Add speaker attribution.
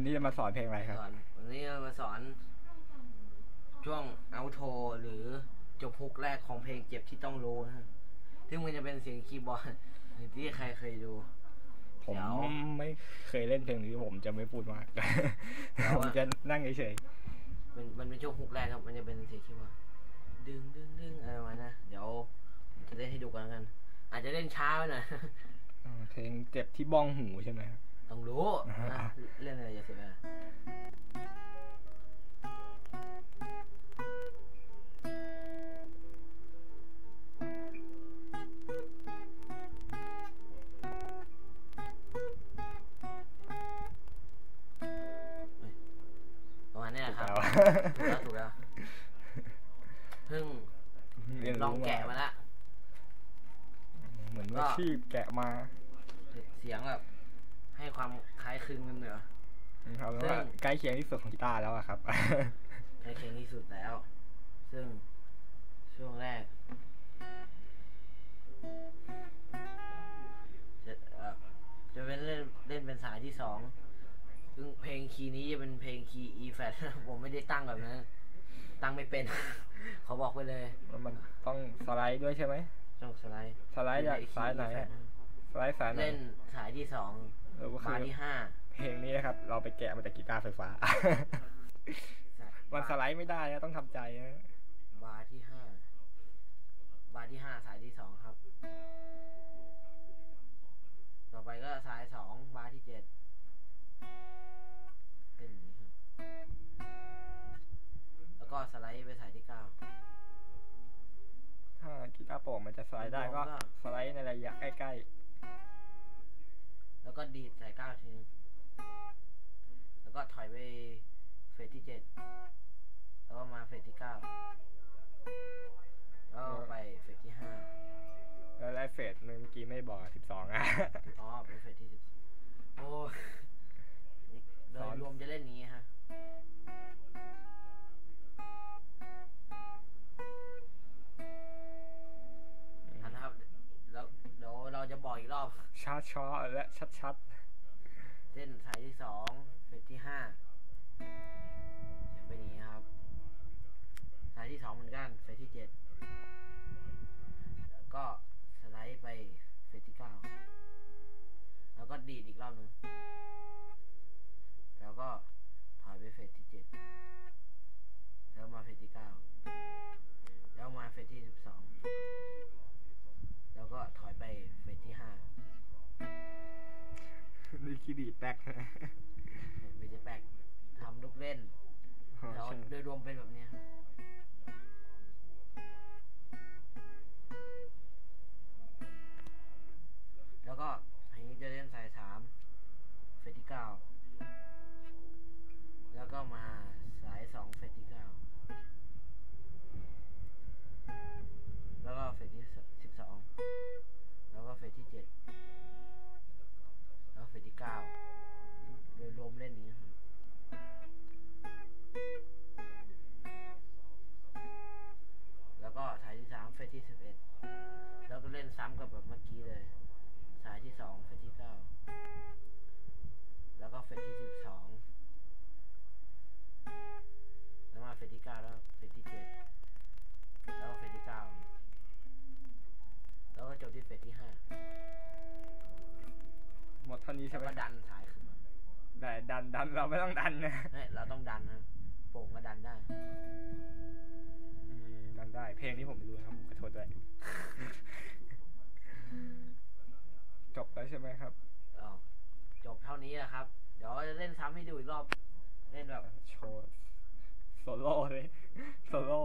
Speaker 1: วันนี้จะมาสอนเพลงอะไรครับ
Speaker 2: สอนวันนี้เรามาสอน ช่วงเอาโทหรือจบฮุกแรกของเพลงเจ็บที่ต้องรู้นะฮะซึ่งมันจะเป็นเสียงคีย์บอร์ดที่ใครเคยดู
Speaker 1: ผม
Speaker 2: เดี๋ยว
Speaker 1: ไม่เคยเล่นเพลงนี้ผมจะไม่พูดมาก
Speaker 2: แล้ว
Speaker 1: ผม
Speaker 2: อะ
Speaker 1: จะนั่งเฉย
Speaker 2: มันมันเป็นช่วงฮุกแรกครับ มันจะเป็นเสียงคีย์บอร์ดดึงดึงดึงอะไรประมาณนะ เดี๋ยวผมจะเล่นให้ดูกันแล้วกัน อาจจะเล่นช้าไปหน่อย
Speaker 1: ๆอ่าเพลงเจ็บที่บ้องหูใช่ไหมครับ
Speaker 2: ต้องรู้
Speaker 1: อ่า
Speaker 2: นะเล่นอะไรอย่าเสียเวลาเฮ้ยประมาณนี้แหละครับ
Speaker 1: แล้ว
Speaker 2: ถูกแล้วถูกแล้วเพิ่ง
Speaker 1: เรียน
Speaker 2: ลอง
Speaker 1: รู้
Speaker 2: แกะมาละ
Speaker 1: เหมือนว่า
Speaker 2: ก็
Speaker 1: ชีพแกะมา
Speaker 2: เสียงแบบ ให้ความคล้ายคลึงกันเหนือ
Speaker 1: เอาเป็นว่า
Speaker 2: ซึ่ง
Speaker 1: ใกล้เคียงที่สุดของกีตาร์แล้วอะครับ
Speaker 2: ใกล้เคียงที่สุดแล้ว ซึ่งช่วงแรกจะเอ่อจะเป็นเล่นเล่นเป็นสายที่สองซึ่งเพลงคีย์นี้จะเป็นเพลงคีย์ E flat ผมไม่ได้ตั้งแบบนั้นตั้งไม่เป็น เขาบอกไปเลย
Speaker 1: มันต้องสไลด์ด้วยใช่ไหม
Speaker 2: ต้องสไลด์
Speaker 1: สไลด์จาก
Speaker 2: เป็น
Speaker 1: ซ้ายไหน
Speaker 2: คี
Speaker 1: อะ
Speaker 2: E flat
Speaker 1: สไลด์สายไหน
Speaker 2: เล่นสายที่สอง
Speaker 1: เออก็คื
Speaker 2: บา
Speaker 1: อ
Speaker 2: ร์ที่ห้า
Speaker 1: เพลงนี้นะครับ เราไปแกะมาจากกีตาร์ไฟฟ้า มันสไลด์ไม่ได้นะต้องทำใจนะ
Speaker 2: บาร์ที่ห้าบาร์ที่ห้าสายที่สองครับ ต่อไปก็สายสองบาร์ที่เจ็ดเป็นอย่างนี้ครับแล้วก็สไลด์ไปสายที่เก้า
Speaker 1: ถ้ากีตาร์โปร่งมันจะสไลด์ได้ก็
Speaker 2: ก็
Speaker 1: สไลด์ในระยะใกล้
Speaker 2: แล้วก็ดีดสายเก้าทีนึงแล้วก็ถอยไปเฟสที่เจ็ดแล้วก็มาเฟสที่เก้าแล้วไปเฟสที่ห้า
Speaker 1: แล้วไล่เฟสเมื่อกี้ไม่บอกสิบสองอะ
Speaker 2: ราจะบอกอีกรอบ
Speaker 1: ช้าช้าๆและชัดชัด
Speaker 2: เส้นสายที่สองเฟสที่ห้าเสียงเป็นอย่างนี้ครับ สายที่สองเหมือนกันเฟสที่เจ็ด
Speaker 1: คีย์ดีดแป๊กนะ
Speaker 2: เวจแปกทำลูกเล่น แล้ว
Speaker 1: ใช่
Speaker 2: โดยรวมเป็นแบบเนี้ยครับ แล้
Speaker 1: ใช่
Speaker 2: ว
Speaker 1: ไหม
Speaker 2: ก็ดันสายขึ้นมา
Speaker 1: ได้ดันดันเราไม่ต้องดันนะ
Speaker 2: เฮ้ยเราต้องดันนะโป่งก็ดันได้
Speaker 1: อืมดันได้ เพลงนี้ผมไม่รู้นะครับผมขอโทษด้วย จบแล้วใช่ไหมครับ
Speaker 2: อ้าวจบเท่านี้แหละครับ เดี๋ยวจะเล่นซ้ำให้ดูอีกรอบ เล่นแบบ
Speaker 1: โชว์โซโล่เลย โซโล่